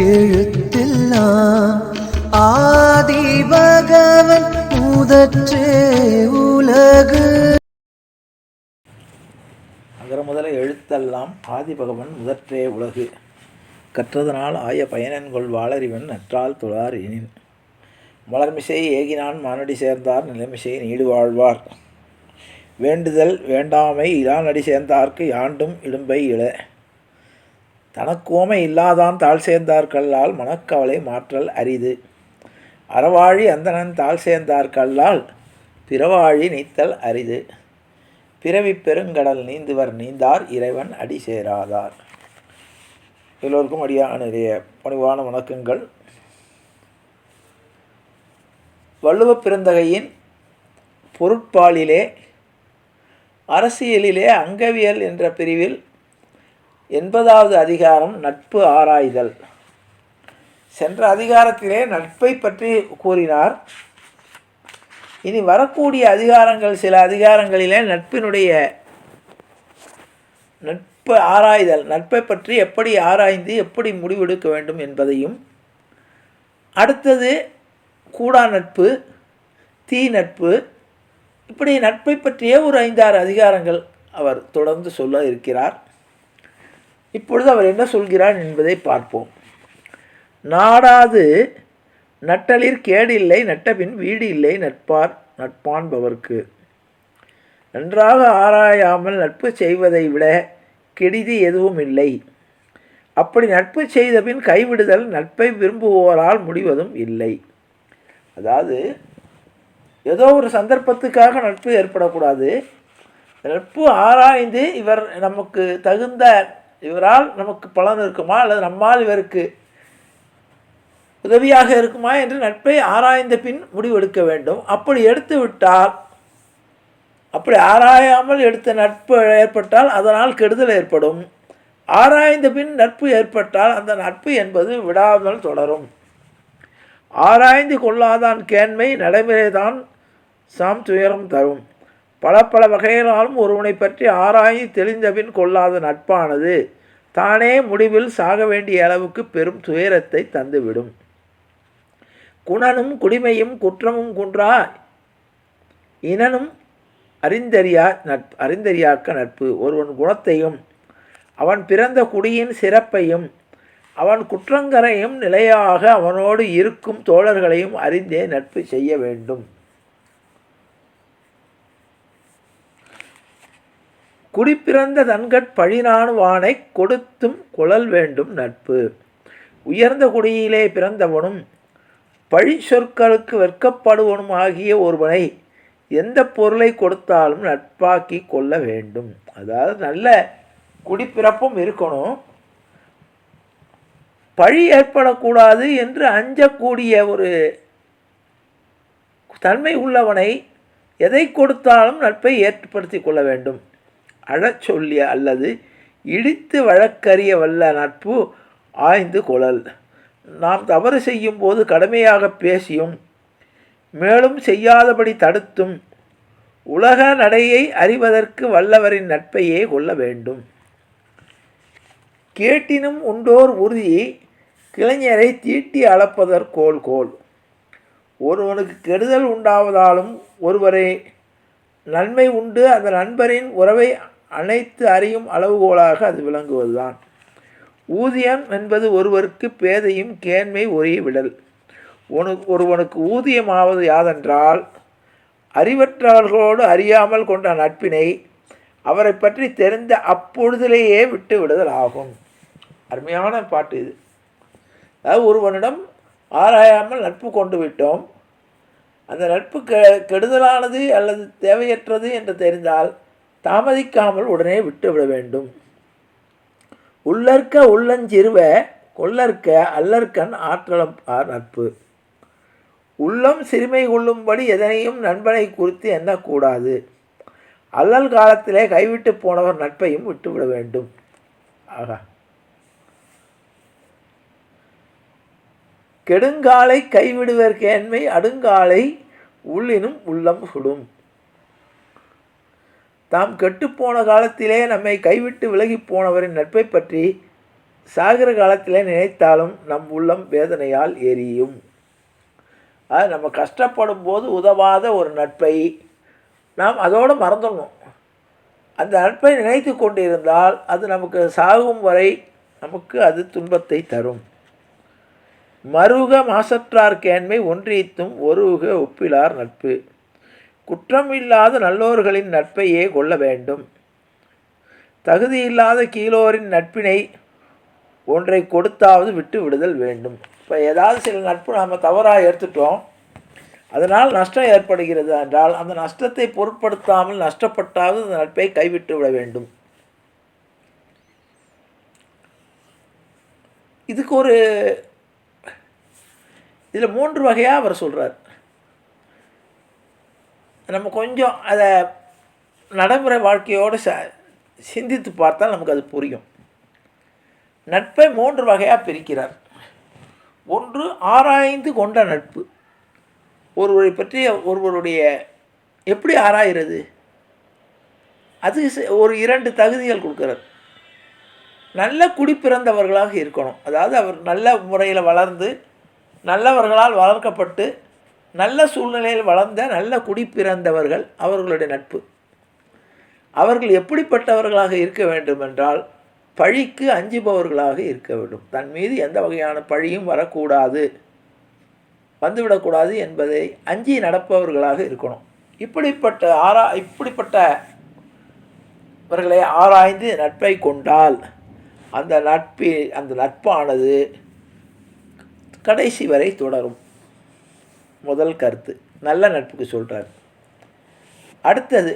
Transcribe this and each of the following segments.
எழுத்தெல்லாம் ஆதி பகவன் முதற்றே உலகு. அகர முதல எழுத்தெல்லாம் ஆதி பகவன் முதற்றே உலகு. கற்றதனால் ஆய பயனன்கொள் வாளறிவன் நற்றால் தொழார் எனின். மலர்மிசை ஏகினான் மானடி சேர்ந்தார் நிலைமிசை நீடு வாழ்வார். வேண்டுதல் வேண்டாமை இலானடி சேர்ந்தார்க்கு யாண்டும் இடும்பை இழ. தனக்கோமை இல்லாதான் தாழ் சேர்ந்தார்கல்லால் மனக்கவலை மாற்றல் அரிது. அறவாழி அந்தணன் தாழ் சேர்ந்தார்கல்லால் பிறவாழி நீத்தல் அரிது. பிறவி பெருங்கடல் நீந்துவர் நீந்தார் இறைவன் அடி சேராதார். எல்லோருக்கும் அடியானுடைய பணிவான வணக்கங்கள். வள்ளுவப் பிறந்தகையின் பொருட்பாலிலே அரசியலிலே அங்கவியல் என்ற பிரிவில் எண்பதாவது அதிகாரம் நட்பு ஆராய்தல். சென்ற அதிகாரத்திலே நட்பை பற்றி கூறினார். இனி வரக்கூடிய அதிகாரங்கள் சில அதிகாரங்களிலே நட்பினுடைய நட்பு ஆராய்தல் நட்பை பற்றி எப்படி ஆராய்ந்து எப்படி முடிவெடுக்க வேண்டும் என்பதையும். அடுத்தது கூடா நட்பு தீ நட்பு. இப்படி நட்பை பற்றிய ஒரு ஐந்தாறு அதிகாரங்கள் அவர் தொடர்ந்து சொல்ல இருக்கிறார். இப்பொழுது அவர் என்ன சொல்கிறார் என்பதை பார்ப்போம். நாடாது நட்டலிற் கேடில்லை நட்டபின் வீடு இல்லை நட்பார் நட்பான்பவர்க்கு நன்றாக ஆராயாமல் நட்பு செய்வதை விட கெடிதி எதுவும் இல்லை. அப்படி நட்பு செய்தபின் கைவிடுதல் நட்பை விரும்புவோரால் முடிவதும் இல்லை. அதாவது ஏதோ ஒரு சந்தர்ப்பத்துக்காக நட்பு ஏற்படக்கூடாது. நட்பு ஆராய்ந்து இவர் நமக்கு தகுந்த இவரால் நமக்கு பலன் இருக்குமா? அல்லது நம்மால் இவருக்கு உதவியாக இருக்குமா? என்று நட்பை ஆராய்ந்த பின் முடிவெடுக்க வேண்டும். அப்படி எடுத்து விட்டால் அப்படி ஆராயாமல் எடுத்த நட்பு ஏற்பட்டால் அதனால் கெடுதல் ஏற்படும். ஆராய்ந்த பின் நட்பு ஏற்பட்டால் அந்த நட்பு என்பது விடாமல் தொடரும். ஆராய்ந்து கொள்ளாதான் கேண்மை நடைமுறைதான் சாம் துயரம் தரும். பல பல வகையினாலும் ஒருவனை பற்றி ஆராய்ந்து தெளிந்தபின் கொள்ளாத நட்பானது. தானே முடிவில் சாக வேண்டிய அளவுக்கு பெரும் துயரத்தை தந்துவிடும். குணனும் குடிமையும் குற்றமும் குன்றா? இனனும் அறிந்தறியா நட்பு அறிந்தறியாக்க நட்பு. ஒருவன் குணத்தையும் அவன் பிறந்த குடியின் சிறப்பையும் அவன் குற்றங்கரையும் நிலையாக அவனோடு இருக்கும் தோழர்களையும் அறிந்தே நட்பு செய்ய வேண்டும். குடிப்பிறந்த தன்கட் பழினானுவானை கொடுத்தும் குழல் வேண்டும் நட்பு. உயர்ந்த குடியிலே பிறந்தவனும் பழி சொற்களுக்கு வெட்கப்படுவனும் ஆகிய ஒருவனை எந்த பொருளை கொடுத்தாலும் நட்பாக்கி கொள்ள வேண்டும். அதாவது நல்ல குடிப்பிறப்பும் இருக்கணும். பழி ஏற்படக்கூடாது என்று அஞ்சக்கூடிய ஒரு தன்மை உள்ளவனை எதை கொடுத்தாலும் நட்பை ஏற்படுத்தி கொள்ள வேண்டும். அழச் சொல்லிய அல்லது இடித்து வழக்கறிய வல்ல நட்பு ஆய்ந்து கொள்ளல் நாம் தவறு செய்யும் போது கடுமையாக பேசியும் மேலும் செய்யாதபடி தடுத்தும் உலக நடையை அறிவதற்கு வல்லவரின் நட்பையே கொள்ள வேண்டும். கேட்டினும் உண்டோர் உறுதி கிளைஞரை தீட்டி அளப்பதற்கோல் கோல். ஒருவனுக்கு கெடுதல் உண்டாவதாலும் ஒருவரை நன்மை உண்டு அந்த நண்பரின் உறவை அனைத்து அறியும் அளவுகோலாக அது விளங்குவதுதான். ஊதியம் என்பது ஒருவருக்கு பேதையும் கேண்மை ஒரே விடல். உனக்கு ஒருவனுக்கு ஊதியமாவது யாதென்றால் அறிவற்றவர்களோடு அறியாமல் கொண்ட நட்பினை அவரை பற்றி தெரிந்த அப்பொழுதிலேயே விட்டு விடுதல் ஆகும் அருமையான பாட்டு இது. அதாவது ஒருவனிடம் ஆராயாமல் நட்பு கொண்டு விட்டோம். அந்த நட்பு கெ கெடுதலானது அல்லது தேவையற்றது என்று தெரிந்தால் தாமதிக்காமல் உடனே விட்டுவிட வேண்டும். உள்ளற்க உள்ளஞ்சிறுவ கொள்ளற்க அல்லற்கண் ஆற்றலம் ஆர் நட்பு. உள்ளம் சிறுமை கொள்ளும்படி எதனையும் நண்பனை குறித்து எண்ணக்கூடாது. அல்லல் காலத்திலே கைவிட்டு போனவர் நட்பையும் விட்டுவிட வேண்டும். ஆகா. கெடுங்காலை கைவிடுவதற்கேன்மை அடுங்காலை உள்ளினும் உள்ளம் சுடும். தாம் கெட்டுப்போன காலத்திலே நம்மை கைவிட்டு விலகி போனவரின் நட்பை பற்றி சாகிற காலத்திலே நினைத்தாலும் நம் உள்ளம் வேதனையால் எரியும். அது நம்ம கஷ்டப்படும் போது உதவாத ஒரு நட்பை நாம் அதோடு மறந்துடணும். அந்த நட்பை நினைத்து கொண்டிருந்தால் அது நமக்கு சாகும் வரை நமக்கு அது துன்பத்தை தரும். மருக மாசற்றார் கேண்மை ஒன்றியத்தும் ஒருக ஒப்பிலார் நட்பு. குற்றம் இல்லாத நல்லோர்களின் நட்பையே கொள்ள வேண்டும். தகுதியில்லாத கீழோரின் நட்பினை ஒன்றை கொடுத்தாவது விட்டு விடுதல் வேண்டும். இப்போ ஏதாவது சில நட்பு நாம் தவறாக எடுத்துட்டோம். அதனால் நஷ்டம் ஏற்படுகிறது என்றால் அந்த நஷ்டத்தை பொருட்படுத்தாமல் நஷ்டப்பட்டாவது அந்த நட்பை கைவிட்டு விட வேண்டும். இதுக்கு ஒரு இதில் மூன்று வகையாக அவர் சொல்கிறார் நம்ம கொஞ்சம் அதை நடைமுறை வாழ்க்கையோடு ச சிந்தித்து பார்த்தால் நமக்கு அது புரியும். நட்பை மூன்று வகையாக பிரிக்கிறார். ஒன்று ஆராய்ந்து கொண்ட நட்பு. ஒருவரை பற்றிய ஒருவருடைய எப்படி ஆராயிறது? அது ஒரு இரண்டு தகுதிகள் கொடுக்குறார் நல்ல குடிப்பிறந்தவர்களாக இருக்கணும். அதாவது அவர் நல்ல முறையில் வளர்ந்து நல்லவர்களால் வளர்க்கப்பட்டு நல்ல சூழ்நிலையில் வளர்ந்த நல்ல குடிப்பிறந்தவர்கள் அவர்களுடைய நட்பு. அவர்கள் எப்படிப்பட்டவர்களாக இருக்க வேண்டும் என்றால் பழிக்கு அஞ்சுபவர்களாக இருக்க வேண்டும். தன் மீது எந்த வகையான பழியும் வரக்கூடாது. வந்துவிடக்கூடாது என்பதை அஞ்சி நடப்பவர்களாக இருக்கணும். இப்படிப்பட்ட ஆரா இப்படிப்பட்டவர்களை ஆராய்ந்து நட்பை கொண்டால் அந்த நட்பி அந்த நட்பானது கடைசி வரை தொடரும். முதல் கருத்து. நல்ல நட்புக்கு சொல்கிறார் அடுத்தது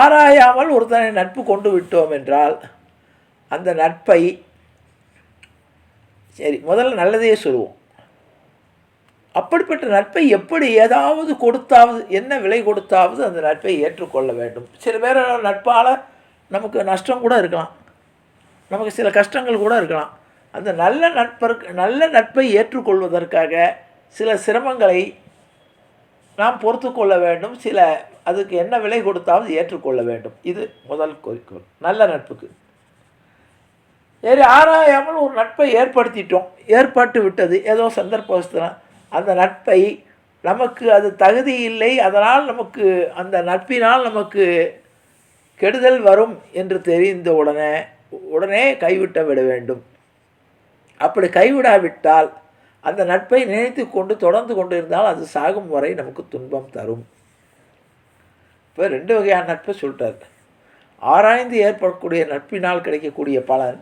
ஆராயாமல் ஒருத்தனை நட்பு கொண்டு விட்டோம் என்றால் அந்த நட்பை சரி முதல்ல நல்லதையே சொல்லுவோம். அப்படிப்பட்ட நட்பை எப்படி ஏதாவது கொடுத்தாவது என்ன விலை கொடுத்தாவது அந்த நட்பை ஏற்றுக்கொள்ள வேண்டும். சில பேர் நட்பால் நமக்கு நஷ்டம் கூட இருக்கலாம். நமக்கு சில கஷ்டங்கள் கூட இருக்கலாம். அந்த நல்ல நட்பருக்கு நல்ல நட்பை ஏற்றுக்கொள்வதற்காக சில சிரமங்களை நாம் பொறுத்து கொள்ள வேண்டும். சில அதுக்கு என்ன விலை கொடுத்தாவது ஏற்றுக்கொள்ள வேண்டும். இது முதல் குறிக்கோள். நல்ல நட்புக்கு. சரி ஆராயாமல் ஒரு நட்பை ஏற்படுத்திட்டோம். ஏற்பட்டு விட்டது. ஏதோ சந்தர்ப்பம் அந்த நட்பை நமக்கு அது தகுதி இல்லை. அதனால் நமக்கு அந்த நட்பினால் நமக்கு கெடுதல் வரும் என்று தெரிந்த உடனே உடனே கைவிட்ட விட வேண்டும். அப்படி கைவிடாவிட்டால் அந்த நட்பை நினைத்து கொண்டு தொடர்ந்து கொண்டு இருந்தால் அது சாகும் வரை நமக்கு துன்பம் தரும். இப்போ ரெண்டு வகையான நட்பை சொல்லிட்டார். ஆராய்ந்து ஏற்படக்கூடிய நட்பினால் கிடைக்கக்கூடிய பலன்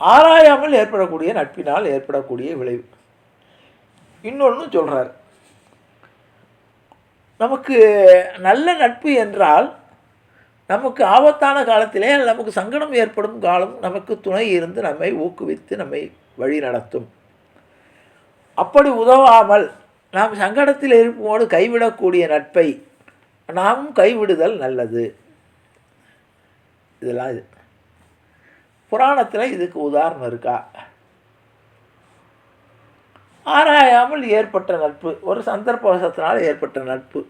ஆராயாமல் ஏற்படக்கூடிய நட்பினால் ஏற்படக்கூடிய விளைவு. இன்னொன்று சொல்கிறார் நமக்கு நல்ல நட்பு என்றால் நமக்கு ஆபத்தான காலத்திலே நமக்கு சங்கடம் ஏற்படும் காலம் நமக்கு துணை இருந்து நம்மை ஊக்குவித்து நம்மை வழி நடத்தும் அப்படி உதவாமல் நாம் சங்கடத்தில் இருக்கும்போது கைவிடக்கூடிய நட்பை நாமும் கைவிடுதல் நல்லது. இதெல்லாம் இது. புராணத்தில் இதுக்கு உதாரணம் இருக்கா? ஆராயாமல் ஏற்பட்ட நட்பு. ஒரு சந்தர்ப்பவசத்தினால் ஏற்பட்ட நட்பு.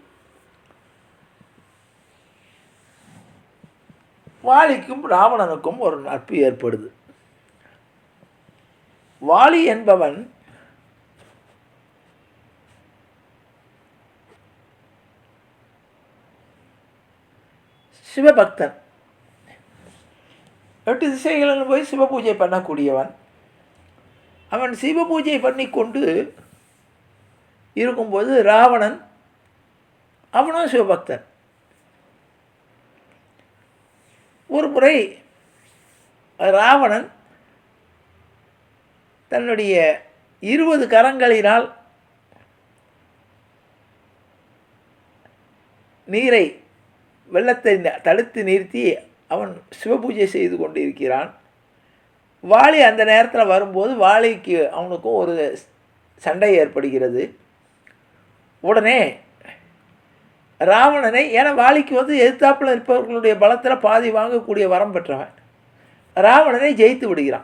வாலிக்கும் ராவணனுக்கும் ஒரு நட்பு ஏற்படுது. வாலி என்பவன் சிவபக்தன் எட்டு திசைகளில் போய் சிவ பூஜை பண்ணக்கூடியவன். அவன் சிவ பூஜை பண்ணி கொண்டு இருக்கும்போது ராவணன் அவனும் சிவபக்தன். ஒரு முறை ராவணன் தன்னுடைய இருபது கரங்களினால் நீரை வெள்ளத்தை ந- தடுத்து நிறுத்தி அவன் சிவபூஜை செய்து கொண்டிருக்கிறான். வாலி அந்த நேரத்தில் வரும்போது வாலிக்கு அவனுக்கும் ஒரு சண்டை ஏற்படுகிறது. உடனே ராவணனை ஏன்னா வாலிக்கு வந்து எதிர்த்தாப்பில் இருப்பவர்களுடைய பலத்தில் பாதி வாங்கக்கூடிய வரம் பெற்றவன். ராவணனை ஜெயித்து விடுகிறான்.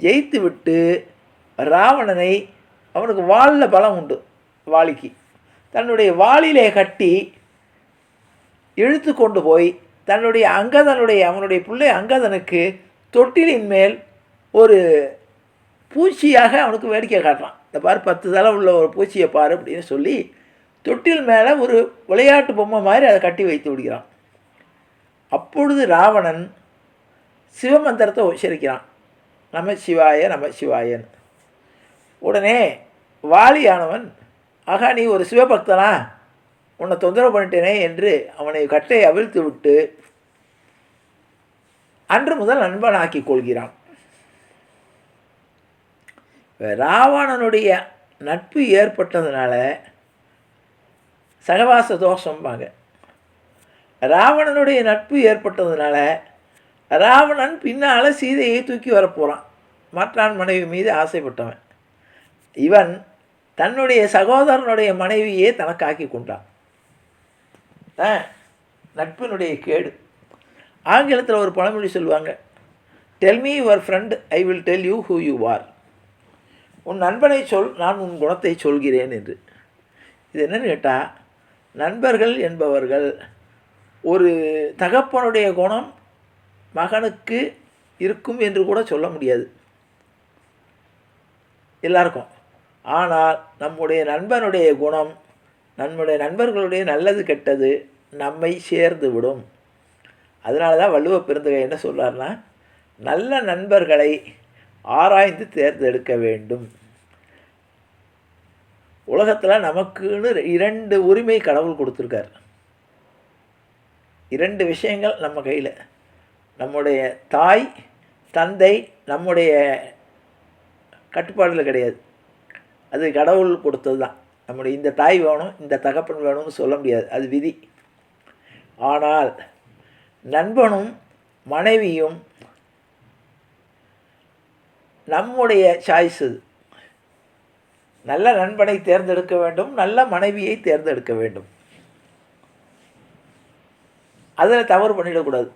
ஜெயித்து விட்டு ராவணனை அவனுக்கு வாளில் பலம் உண்டு வாலிக்கு. தன்னுடைய வாளிலே கட்டி இழுத்து கொண்டு போய் தன்னுடைய அங்கதனுடைய அவனுடைய பிள்ளை அங்கதனுக்கு தொட்டிலின் மேல் ஒரு பூச்சியாக அவனுக்கு வேடிக்கை காட்டுறான். இந்த பாரு பத்து தலை உள்ள ஒரு பூச்சியை பார் அப்படின்னு சொல்லி தொட்டில் மேலே ஒரு விளையாட்டு பொம்மை மாதிரி அதை கட்டி வைத்து விடுகிறான். அப்பொழுது ராவணன் சிவமந்திரத்தை உச்சரிக்கிறான். நம சிவாய நம சிவாயன் உடனே வாலியானவன் ஆகா நீ ஒரு சிவபக்தனா? உன்னை தொந்தரவு பண்ணிட்டேனே என்று அவனை கட்டை அவிழ்த்து விட்டு அன்று முதல் நண்பனாக்கி கொள்கிறான். ராவணனுடைய நட்பு ஏற்பட்டதுனால சகவாச தோஷம்பாங்க. ராவணனுடைய நட்பு ஏற்பட்டதுனால ராவணன் பின்னால் சீதையை தூக்கி வரப்போகிறான் மற்றான் மனைவி மீது ஆசைப்பட்டவன். இவன் தன்னுடைய சகோதரனுடைய மனைவியே தனக்காக்கி கொண்டான். நட்பினுடைய கேடு. ஆங்கிலத்தில் ஒரு பழமொழி சொல்லுவாங்க tell me your friend I will tell you who you are உன் நண்பனை சொல் நான் உன் குணத்தை சொல்கிறேன் என்று. இது என்னன்னு கேட்டால் நண்பர்கள் என்பவர்கள் ஒரு தகப்பனுடைய குணம் மகனுக்கு இருக்கும் என்று கூட சொல்ல முடியாது. எல்லாருக்கும். ஆனால் நம்முடைய நண்பனுடைய குணம் நம்முடைய நண்பர்களுடைய நல்லது கெட்டது நம்மை சேர்ந்து விடும். அதனால தான் வள்ளுவ பெருந்தகை என்ன சொல்கிறார்னா நல்ல நண்பர்களை ஆராய்ந்து தேர்ந்தெடுக்க வேண்டும். உலகத்தில் நமக்குன்னு இரண்டு உரிமை கடவுள் கொடுத்துருக்கார். இரண்டு விஷயங்கள் நம்ம கையில். நம்முடைய தாய் தந்தை நம்முடைய கட்டுப்பாடில் கிடையாது. அது கடவுள் கொடுத்தது தான் நம்முடைய இந்த தாய் வேணும் இந்த தகப்பன் வேணும்னு சொல்ல முடியாது. அது விதி. ஆனால் நண்பனும் மனைவியும் நம்முடைய சாய்ஸ் இது நல்ல நண்பனை தேர்ந்தெடுக்க வேண்டும் நல்ல மனைவியை தேர்ந்தெடுக்க வேண்டும். அதில் தவறு பண்ணிடக்கூடாது.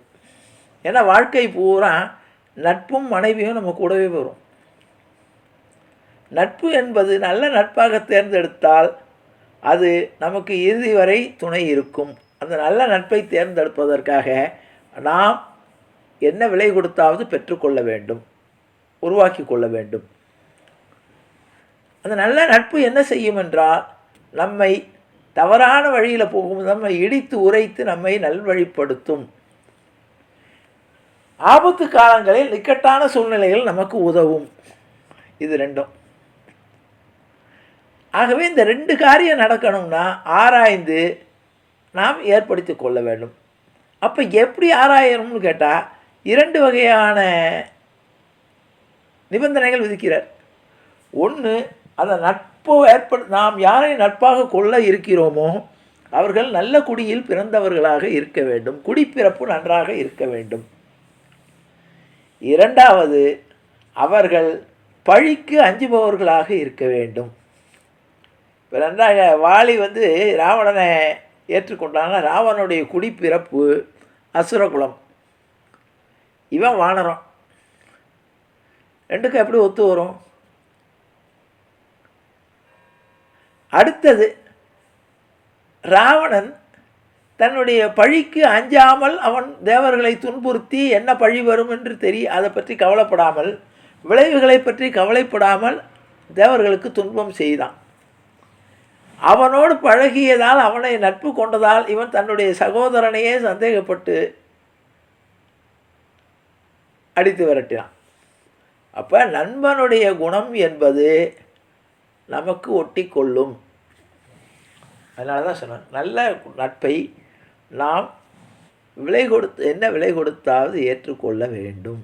ஏன்னா வாழ்க்கை பூரா நட்பும் மனைவியும் நம்ம கூடவே வரும். நட்பு என்பது நல்ல நட்பாக தேர்ந்தெடுத்தால் அது நமக்கு இறுதி வரை துணை இருக்கும். அந்த நல்ல நட்பை தேர்ந்தெடுப்பதற்காக நாம் என்ன விலை கொடுத்தாவது பெற்றுக்கொள்ள வேண்டும் உருவாக்கி கொள்ள வேண்டும். அந்த நல்ல நட்பு என்ன செய்யும் என்றால் நம்மை தவறான வழியில் போகும் நம்மை இடித்து உரைத்து நம்மை நல்வழிப்படுத்தும். ஆபத்து காலங்களில் இக்கட்டான சூழ்நிலைகள் நமக்கு உதவும். இது ரெண்டும். ஆகவே இந்த ரெண்டு காரியம் நடக்கணும்னா ஆராய்ந்து நாம் ஏற்படுத்தி கொள்ள வேண்டும். அப்போ எப்படி ஆராயணும்னு கேட்டால் இரண்டு வகையான நிபந்தனைகள் விதிக்கிறார். ஒன்று அந்த நட்பு ஏற்படு நாம் யாரை நட்பாக கொள்ள இருக்கிறோமோ அவர்கள் நல்ல குடியில் பிறந்தவர்களாக இருக்க வேண்டும். குடிப்பிறப்பு நன்றாக இருக்க வேண்டும். இரண்டாவது அவர்கள் பழிக்கு அஞ்சுபவர்களாக இருக்க வேண்டும். இப்போ ரெண்டாக வாலி வந்து ராவணனை ஏற்றுக்கொண்டான்னா ராவணனுடைய குடிப்பிறப்பு அசுரகுலம். இவன் வானரம். ரெண்டுக்கும் எப்படி ஒத்து வரும்? அடுத்தது ராவணன் தன்னுடைய பழிக்கு அஞ்சாமல் அவன் தேவர்களை துன்புறுத்தி என்ன பழி வரும் என்று தெரிய அதை பற்றி கவலைப்படாமல் விளைவுகளை பற்றி கவலைப்படாமல் தேவர்களுக்கு துன்பம் செய்தான். அவனோடு பழகியதால் அவனை நட்பு கொண்டதால் இவன் தன்னுடைய சகோதரனையே சந்தேகப்பட்டு அடித்து விரட்டினான். அப்போ நண்பனுடைய குணம் என்பது நமக்கு ஒட்டி கொள்ளும் அதனால தான் சொன்னேன் நல்ல நட்பை நாம் விலை கொடுத்து என்ன விலை கொடுத்தாவது ஏற்றுக்கொள்ள வேண்டும்.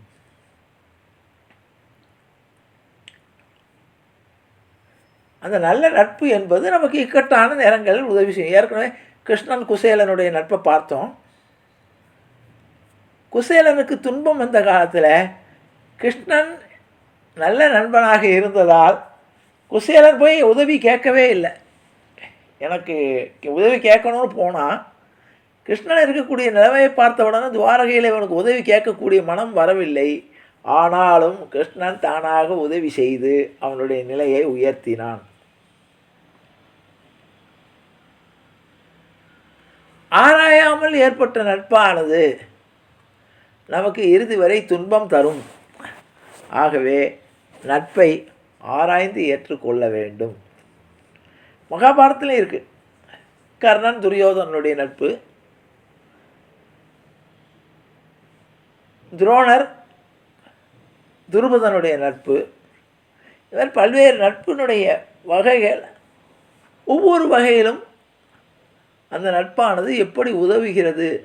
அந்த நல்ல நட்பு என்பது நமக்கு இக்கட்டான நேரங்களில் உதவி செய்யும். ஏற்கனவே கிருஷ்ணன் குசேலனுடைய நட்பை பார்த்தோம். குசேலனுக்கு துன்பம் வந்த காலத்தில் கிருஷ்ணன் நல்ல நண்பனாக இருந்ததால் குசேலன் போய் உதவி கேட்கவே இல்லை. எனக்கு உதவி கேட்கணும்னு போனால் கிருஷ்ணன் இருக்கக்கூடிய நிலைமையை பார்த்தவுடனே துவாரகையில் இவனுக்கு உதவி கேட்கக்கூடிய மனம் வரவில்லை. ஆனாலும் கிருஷ்ணன் தானாக உதவி செய்து அவனுடைய நிலையை உயர்த்தினான். ஆராயாமல் ஏற்பட்ட நட்பானது நமக்கு இறுதி வரை துன்பம் தரும். ஆகவே நட்பை ஆராய்ந்து ஏற்றுக்கொள்ள வேண்டும். மகாபாரதத்திலே இருக்குது கர்ணன் துரியோதனனுடைய நட்பு. துரோணர் துருபதனுடைய நட்பு. இவர் பல்வேறு நட்பினுடைய வகைகள் ஒவ்வொரு வகையிலும் அந்த நட்பானது எப்படி உதவுகிறது?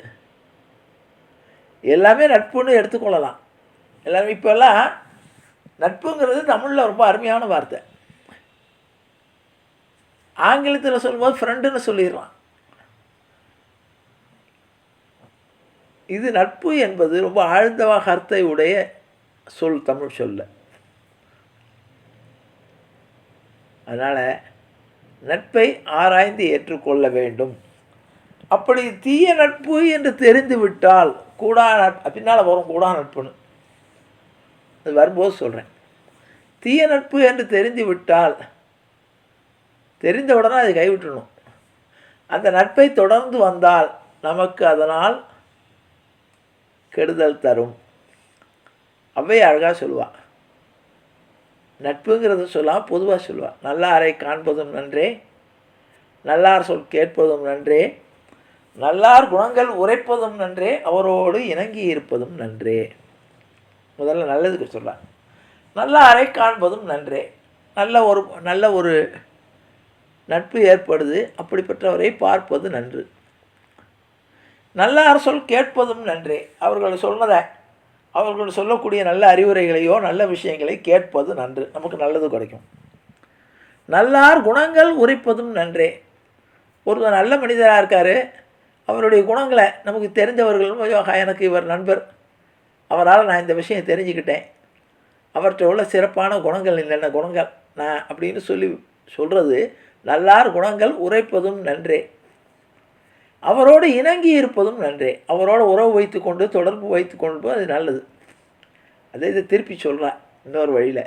எல்லாமே நட்புன்னு எடுத்துக்கொள்ளலாம். எல்லாமே இப்போல்லாம் நட்புங்கிறது தமிழில் ரொம்ப அருமையான வார்த்தை. ஆங்கிலத்தில் சொல்லும்போது ஃப்ரெண்டுன்னு சொல்லிடலாம். இது நட்பு என்பது ரொம்ப ஆழ்ந்த கருத்தை உடைய சொல் தமிழ் சொல்ல. அதனால் நட்பை ஆராய்ந்து ஏற்றுக்கொள்ள வேண்டும். அப்படி தீய நட்பு என்று தெரிந்து விட்டால் கூடா நட்பு பின்னால் வரும் கூடா நட்புன்னு. அது வரும்போது சொல்கிறேன் தீய நட்பு என்று தெரிந்துவிட்டால் தெரிந்தவுடனே அதை கைவிட்டணும் அந்த நட்பை தொடர்ந்து வந்தால் நமக்கு அதனால் கெடுதல் தரும். அவ்வே அழகாக சொல்லுவாள் நட்புங்கிறத சொல்லாம் பொதுவாக சொல்லுவாள் நல்லாரை காண்பதும் நன்றே நல்லார் சொல் கேட்பதும் நன்றே. நல்லார் குணங்கள் உரைப்பதும் நன்றே அவரோடு இணங்கி இருப்பதும் நன்றே. முதல்ல நல்லதுக்கு சொல்கிறார் நல்லாரை காண்பதும் நன்றே. நல்ல ஒரு நல்ல ஒரு நட்பு ஏற்படுது அப்படிப்பட்டவரை பார்ப்பது நன்று. நல்லார் சொல் கேட்பதும் நன்றே. அவர்கள் சொன்னதை அவர்கள் சொல்லக்கூடிய நல்ல அறிவுரைகளையோ நல்ல விஷயங்களை கேட்பது நன்று. நமக்கு நல்லது கிடைக்கும். நல்லார் குணங்கள் உரைப்பதும் நன்றே. ஒருவர் நல்ல மனிதராக இருக்கார் அவருடைய குணங்களை நமக்கு தெரிஞ்சவர்களும் ஐயோ எனக்கு இவர் நண்பர். அவரால் நான் இந்த விஷயம் தெரிஞ்சுக்கிட்டேன். அவர்கிட்ட உள்ள சிறப்பான குணங்கள் என்னென்ன குணங்கள்? நான் அப்படின்னு சொல்லி சொல்கிறது நல்லார் குணங்கள் உரைப்பதும் நன்றே. அவரோடு இணங்கி இருப்பதும் நன்றே. அவரோட உறவு வைத்துக்கொண்டு தொடர்பு வைத்து கொண்டு அது நல்லது. அதே இதை திருப்பி சொல்கிறேன் இன்னொரு வழியில்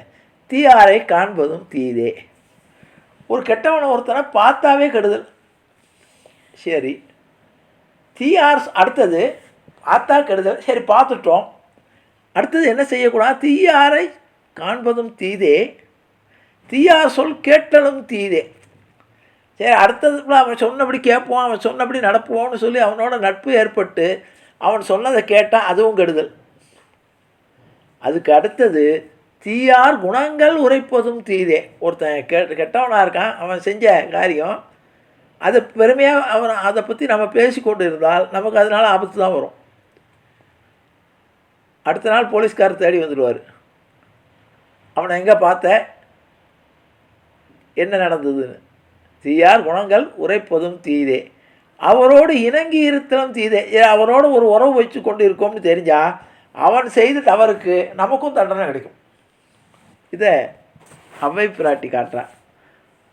தீயாரை காண்பதும் தீதே. ஒரு கெட்டவனை ஒருத்தனை பார்த்தாவே கெடுதல். சரி. தீயார் அடுத்தது பார்த்தா கெடுதல். சரி பார்த்துட்டோம். அடுத்தது என்ன செய்யக்கூடாது? தீயாரை காண்பதும் தீதே. தீயார் சொல் கேட்டலும் தீதே. சரி அடுத்தது அவன் சொன்னபடி கேட்போம் அவன் சொன்னபடி நடப்புவோம்னு சொல்லி அவனோட நட்பு ஏற்பட்டு அவன் சொன்னதை கேட்டால் அதுவும் கெடுதல். அதுக்கு அடுத்தது தீயார் குணங்கள் உரைப்பதும் தீதே. ஒருத்தன் கெ கெட்டவனாக இருக்கான் அவன் செஞ்ச காரியம் அது பெருமையாக அவன் அதை பற்றி நம்ம பேசிக்கொண்டு இருந்தால் நமக்கு அதனால் ஆபத்து தான் வரும். அடுத்த நாள் போலீஸ்கார் தேடி வந்துடுவார். அவனை எங்கே பார்த்த? என்ன நடந்ததுன்னு தீயார் குணங்கள் உரைப்பதும் தீதே. அவரோடு இணங்கி இருத்தலும் தீதே. ஏ, அவரோடு ஒரு உறவு வச்சு கொண்டு இருக்கோம்னு தெரிஞ்சால் அவன் செய்த தவறுக்கு நமக்கும் தண்டனை கிடைக்கும். இதை அவை பிராட்டி காட்டுறான்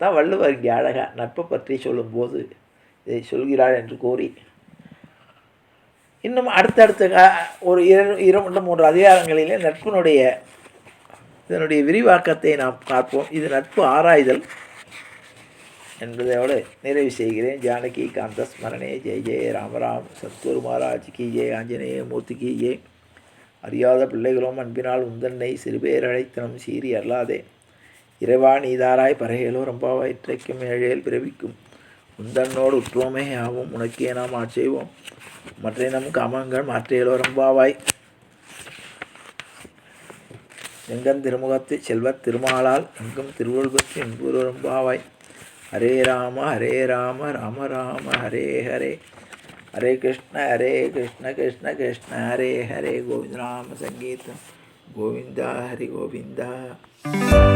தான் வள்ளுவர் இங்கே அழகா நட்பை பற்றி சொல்லும்போது இதை சொல்கிறாள் என்று கூறி இன்னும் அடுத்தடுத்த கா- ஒரு இரு இரண்டு மூன்று அதிகாரங்களிலே நட்பினுடைய இதனுடைய விரிவாக்கத்தை நாம் பார்ப்போம். இது நட்பு ஆராய்தல் என்பதோடு நிறைவு செய்கிறேன். ஜானகி காந்த ஸ்மரணே ஜெய் ஜெய ராமராம் சத்குரு மகாராஜ் கி ஜெய் ஆஞ்சநேய மூர்த்தி கி ஜெய் அறியாத பிள்ளைகளும் அன்பினால் உந்தன்னை சிறுபேர் அழைத்தனம் சீறி அல்லாதே இறைவா நீதாராய் பரகையிலோ ரொம்பவாய் இற்றைக்கும் ஏழையில் பிறவிக்கும். உந்தன்னோடு உற்றோமே ஆகும் உனக்கே நாம் ஆட்செய்வோம் மற்ற நம் காமங்கள் மாற்றையிலோ ரொம்பாவாய். எங்கன் திருமுகத்து செல்வத் திருமாலால் எங்கும் திருவள்ளுவர் பற்றி என்புரம்பாவாய் ஹரே ராம ஹரே ராம ராம ராம ஹரே ஹரே. ஹரே கிருஷ்ண ஹரே கிருஷ்ண கிருஷ்ண கிருஷ்ண ஹரே ஹரே. கோவிந்த ராம சங்கீதம். கோவிந்தா ஹரி கோவிந்தா.